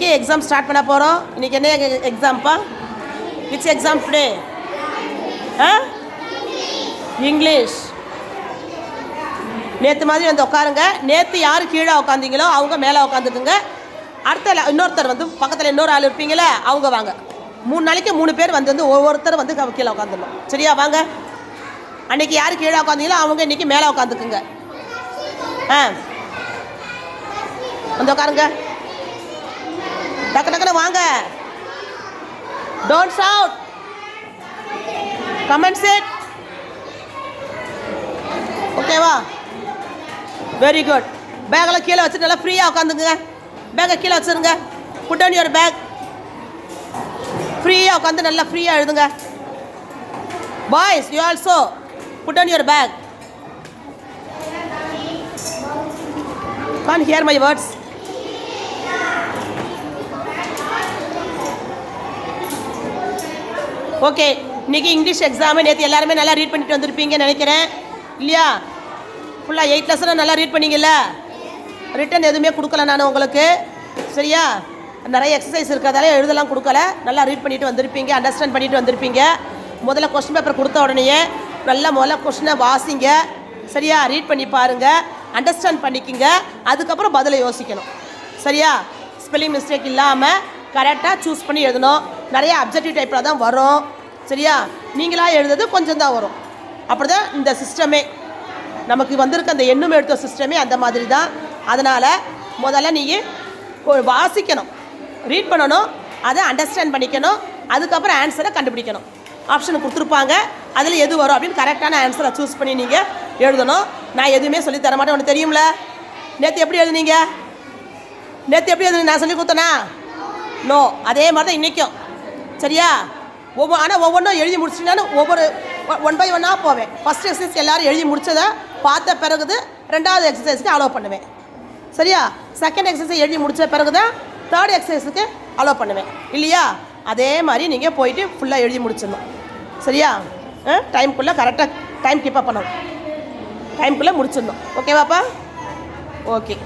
இன்றைக்கி exam start பண்ண போகிறோம் இன்னைக்கு என்ன எக்ஸாம்ப்பா விச் எக்ஸாம் டுடே ஆ? இங்கிலீஷ் நேற்று மாதிரி வந்து உட்காருங்க. நேற்று யார் கீழே உட்காந்திங்களோ அவங்க மேலே உட்காந்துக்குங்க. அடுத்த இன்னொருத்தர் வந்து பக்கத்தில் இன்னொரு ஆள் இருப்பீங்களே அவங்க வாங்க. மூணு நாளைக்கு மூணு பேர் வந்து வந்து ஒவ்வொருத்தர் வந்து கீழே உட்காந்துடணும். சரியா? வாங்க. அன்றைக்கி யார் கீழே உட்காந்திங்களோ அவங்க இன்னைக்கு மேலே உட்காந்துக்குங்க. ஆ. வந்து உட்காருங்க. டக்கு டக்குன்னு வாங்க. Don't shout come and sit ஓகேவா வெரி குட் பேக்கெல்லாம் கீழே வச்சுட்டு நல்லா ஃப்ரீயாக உட்காந்துங்க. பேக்கை கீழே வச்சுருங்க. புட் ஆன் யுவர் பேக் ஃப்ரீயாக உட்காந்து நல்லா ஃப்ரீயாக எழுதுங்க. Boys you also put on your bag come here my words okay இன்னைக்கு இங்கிலீஷ் எக்ஸாமு நேற்று எல்லாருமே நல்லா ரீட் பண்ணிட்டு வந்திருப்பீங்கன்னு நினைக்கிறேன். இல்லையா? ஃபுல்லாக எயிட் லெசனாக நல்லா ரீட் பண்ணிங்கல்ல? ரிட்டன் எதுவுமே கொடுக்கல நான் உங்களுக்கு. சரியா? நிறைய எக்ஸசைஸ் இருக்கிறதால எழுதலாம் கொடுக்கல. நல்லா ரீட் பண்ணிட்டு வந்திருப்பீங்க அண்டர்ஸ்டாண்ட் பண்ணிட்டு வந்திருப்பீங்க. முதல்ல கொஸ்டின் பேப்பர் கொடுத்த உடனேயே நல்லா முதல்ல கொஸ்டினை வாசிங்க. சரியா? ரீட் பண்ணி பாருங்கள் அண்டர்ஸ்டாண்ட் பண்ணிக்கிங்க. அதுக்கப்புறம் பதிலை யோசிக்கணும். சரியா? ஸ்பெல்லிங் மிஸ்டேக் இல்லாமல் கரெக்டாக சூஸ் பண்ணி எழுதணும். நிறைய அப்ஜெக்டிவ் டைப்பில் தான் வரும் சரியா? நீங்களாக எழுதுறது கொஞ்சம் தான் வரும். அப்படி தான் இந்த சிஸ்டமே நமக்கு வந்திருக்க அந்த எண்ணும் எழுத்த சிஸ்டமே அந்த மாதிரி தான். அதனால் முதல்ல நீங்கள் வாசிக்கணும். ரீட் பண்ணணும். அதை அண்டர்ஸ்டாண்ட் பண்ணிக்கணும். அதுக்கப்புறம் ஆன்சரை கண்டுபிடிக்கணும். ஆப்ஷன் கொடுத்துருப்பாங்க. அதில் எது வரும் அப்படின்னு கரெக்டான ஆன்சரை சூஸ் பண்ணி நீங்கள் எழுதணும். நான் எதுவுமே சொல்லித் தர மாட்டேன். உனக்கு தெரியும்ல? நேற்று எப்படி எழுதுனீங்க? நேற்று எப்படி எழுதுனீங்க? நான் சொல்லி கொடுத்தனா? நோ அதே மாதிரி தான் இன்றைக்கும் சரியா? ஒவ்வொரு ஆனால் ஒவ்வொன்றும் எழுதி முடிச்சிட்டாலும் ஒவ்வொரு ஒன் பை ஒன்னாக போவேன். ஃபஸ்ட் எக்ஸசைஸ் எல்லாரும் எழுதி முடித்ததை பார்த்த பிறகுது ரெண்டாவது எக்ஸசைஸ்க்கு அலோவ் பண்ணுவேன். சரியா? செகண்ட் எக்ஸசைஸ் எழுதி முடித்த பிறகு தான் தேர்ட் எக்ஸசைஸுக்கு அலோவ் பண்ணுவேன். இல்லையா? அதே மாதிரி நீங்கள் போயிட்டு ஃபுல்லாக எழுதி முடிச்சிடணும். சரியா? டைம்குள்ளே கரெக்டாக டைம் கீப்பப் பண்ணணும். டைம்குள்ளே முடிச்சிடணும். ஓகேவாப்பா ஓகே